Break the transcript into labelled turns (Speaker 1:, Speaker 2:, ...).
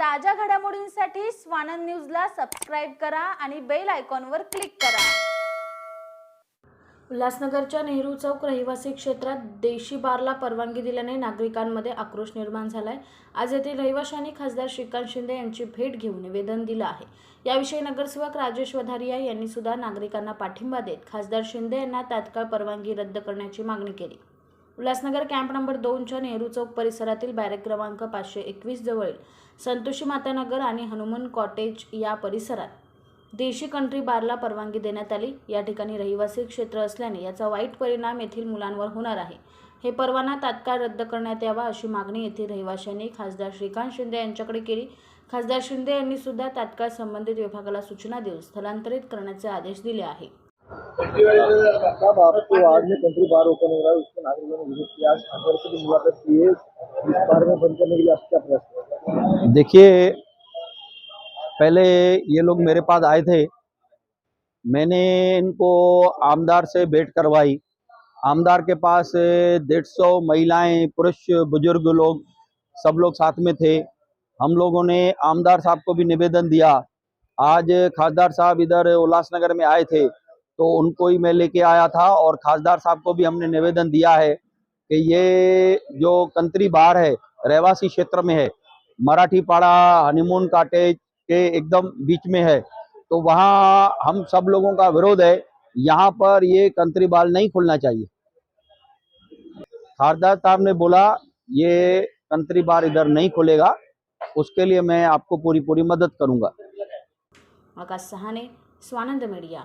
Speaker 1: ताज्या घडामोडींसाठी स्वानंद न्यूजला सबस्क्राईब करा आणि बेल आयकॉनवर क्लिक करा. उल्हासनगरच्या नेहरू चौक रहिवासी क्षेत्रात देशी बारला परवानगी दिल्याने नागरिकांमध्ये आक्रोश निर्माण झालाय. आज येथील रहिवाशांनी खासदार श्रीकांत शिंदे यांची भेट घेऊन निवेदन दिलं आहे. याविषयी नगरसेवक राजेश वधारिया यांनी सुद्धा नागरिकांना पाठिंबा देत खासदार शिंदे यांना तात्काळ परवानगी रद्द करण्याची मागणी केली. उल्हासनगर कॅम्प नंबर दोनच्या नेहरू चौक परिसरातील बॅरेक क्रमांक पाचशे एकवीस जवळील संतोषी मातानगर आणि हनुमान कॉटेज या परिसरात देशी कंट्री बारला परवानगी देण्यात आली. या ठिकाणी रहिवासी क्षेत्र असल्याने याचा वाईट परिणाम येथील मुलांवर होणार आहे. हे परवाना तात्काळ रद्द करण्यात यावा अशी मागणी येथील रहिवाशांनी खासदार श्रीकांत शिंदे यांच्याकडे केली. खासदार शिंदे यांनी सुद्धा तात्काळ संबंधित विभागाला सूचना देऊन स्थलांतरित करण्याचे आदेश दिले आहे.
Speaker 2: साहब आपको आज में कंट्री बार ओपन हो रहा है नागरिकों ने विज़िट किया। आज से भी मुलाकात की है, इस बार में बंद करने के लिए आप क्या प्रयास
Speaker 3: देखिए, पहले ये लोग मेरे पास आए थे। मैंने इनको आमदार से भेंट करवाई। आमदार के पास डेढ़ सौ महिलाएँ, पुरुष, बुज़ुर्ग लोग, सब लोग साथ में थे। हम लोगों ने आमदार साहब को भी निवेदन दिया। आज खासदार साहब इधर उल्लासनगर में आए थे। तो उनको ही मैं लेके आया था और खासदार साहब को भी हमने निवेदन दिया है कि ये जो कंत्री बार है, रहवासी क्षेत्र में है मराठी पाड़ा हनीमून काटेज के एकदम बीच में है तो वहाँ हम सब लोगों का विरोध है, यहाँ पर ये कंत्री बाल नहीं खुलना चाहिए। खासदार साहब ने बोला, ये कंत्री बार इधर नहीं खुलेगा, उसके लिए मैं आपको पूरी पूरी मदद करूँगा।
Speaker 1: आकाश सहाने, स्वानंद मीडिया।